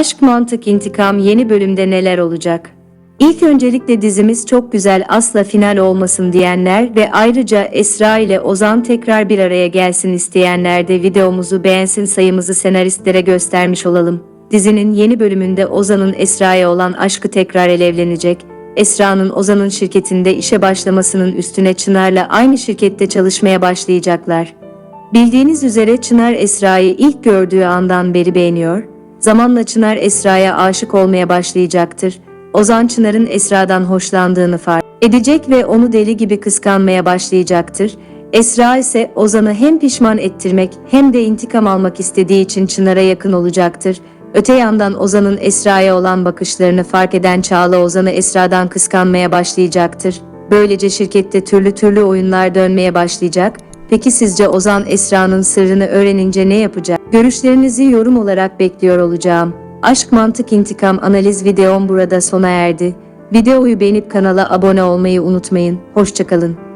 Aşk Mantık İntikam yeni bölümde neler olacak? İlk öncelikle dizimiz çok güzel asla final olmasın diyenler ve ayrıca Esra ile Ozan tekrar bir araya gelsin isteyenler de videomuzu beğensin sayımızı senaristlere göstermiş olalım. Dizinin yeni bölümünde Ozan'ın Esra'ya olan aşkı tekrar alevlenecek. Esra'nın Ozan'ın şirketinde işe başlamasının üstüne Çınar'la aynı şirkette çalışmaya başlayacaklar. Bildiğiniz üzere Çınar Esra'yı ilk gördüğü andan beri beğeniyor. Zamanla Çınar Esra'ya aşık olmaya başlayacaktır. Ozan Çınar'ın Esra'dan hoşlandığını fark edecek ve onu deli gibi kıskanmaya başlayacaktır. Esra ise Ozan'ı hem pişman ettirmek hem de intikam almak istediği için Çınar'a yakın olacaktır. Öte yandan Ozan'ın Esra'ya olan bakışlarını fark eden Çağla Ozan'ı Esra'dan kıskanmaya başlayacaktır. Böylece şirkette türlü türlü oyunlar dönmeye başlayacak. Peki sizce Ozan Esra'nın sırrını öğrenince ne yapacak? Görüşlerinizi yorum olarak bekliyor olacağım. Aşk Mantık İntikam analiz videom burada sona erdi. Videoyu beğenip kanala abone olmayı unutmayın. Hoşçakalın.